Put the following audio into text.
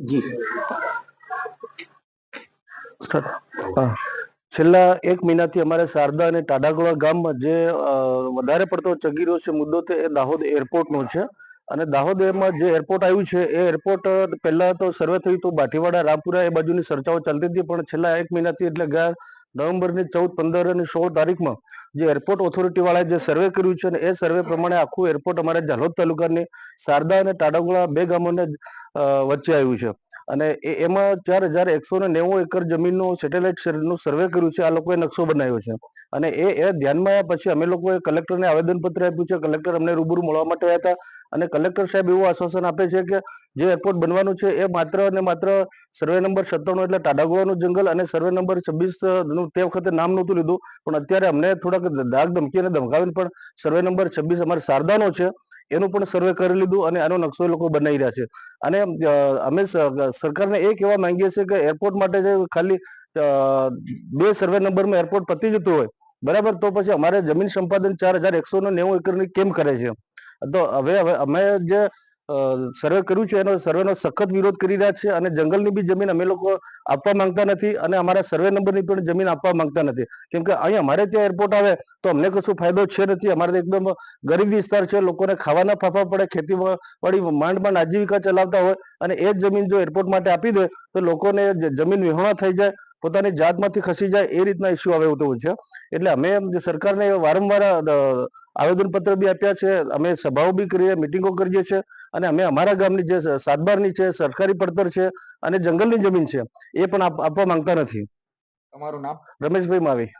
જી. છેલ્લા એક મહિનાથી અમારે શારદા અને ટાડાગોળા ગામમાં જે વધારે પડતો ચગી રહ્યો છે મુદ્દો તે દાહોદ એરપોર્ટનો છે અને દાહોદ એમાં જે એરપોર્ટ આવ્યું છે, એ એરપોર્ટ પહેલા તો સર્વે થયું તો બાટીવાડા, રામપુરા એ બાજુની ચર્ચાઓ ચાલતી હતી, પણ છેલ્લા એક મહિનાથી એટલે ગયા નવેમ્બરની ચૌદ, પંદર અને સોળ તારીખમાં જે એરપોર્ટ ઓથોરિટી વાળાએ જે સર્વે કર્યું છે અને એ સર્વે પ્રમાણે આખું એરપોર્ટ અમારા જાલોદ તાલુકાની શારદા અને ટાડાગુળા બે ગામોને વચ્ચે આવ્યું છે. અને એમાં ચાર હજાર એકસો ને નેવું એકર જમીનનું સેટેલાઇટનું સર્વે કર્યું છે, આ લોકોએ નકશો બનાવ્યો છે. અને એ એ ધ્યાનમાં આવ્યા પછી અમે લોકોએ કલેક્ટરને આવેદનપત્ર આપ્યું છે કલેક્ટર અમને રૂબરૂ મળવા માટે આવ્યા હતા. અને કલેક્ટર સાહેબ એવું આશ્વાસન આપે છે કે જે એરપોર્ટ બનવાનું છે, એ માત્ર અને માત્ર સર્વે નંબર સત્તાણું એટલે ટાડાગોવાનું જંગલ અને સર્વે નંબર છવ્વીસનું તે વખતે નામ નહોતું લીધું. પણ અત્યારે અમને થોડાક દાગ ધમકી અને ધમકાવીને પણ સર્વે નંબર છવ્વીસ અમારે શારદાનો છે. એનું પણ સર્વે કરી લીધું અને આનો નકશો એ લોકો બનાવી રહ્યા છે. અને અમે સરકારને એ કહેવા માંગીએ છીએ કે એરપોર્ટ માટે જે ખાલી બે સર્વે નંબરમાં એરપોર્ટ પતી જતું હોય, બરાબર? તો પછી અમારે જમીન સંપાદન ચાર હજાર એકસો નેવું એકરની કેમ કરે છે? તો હવે હવે અમે જે સર્વે કર્યું છે એનો, સર્વેનો સખત વિરોધ કરી રહ્યા છે અને જંગલની બી જમીન અમે લોકો આપવા માંગતા નથી અને અમારા સર્વે નંબરની પણ જમીન આપવા માંગતા નથી. કેમ કે અહીં અમારે ત્યાં એરપોર્ટ આવે તો અમને કશું ફાયદો છે નથી. અમારે તો એકદમ ગરીબ વિસ્તાર છે, લોકોને ખાવાના ફાફા પડે ખેતી વાડી માંડ માંડ આજીવિકા ચલાવતા હોય અને એ જમીન જો એરપોર્ટ માટે આપી દે તો લોકોને જમીન વિહોણા થઈ જાય પોતાની જાતમાંથી ખસી જાય એ રીતના ઇસ્યુ આવે એવું છે. એટલે અમે સરકારને વારંવાર આવેદન પત્ર બી આપ્યા છે. અમે સભાઓ બી કરીએ મિટિંગો કરીએ છીએ અને અમે અમારા ગામની જે સાતબારની છે સરકારી પડતર છે અને જંગલની જમીન છે એ પણ આપવા માંગતા નથી. તમારું નામ? રમેશભાઈ માવી.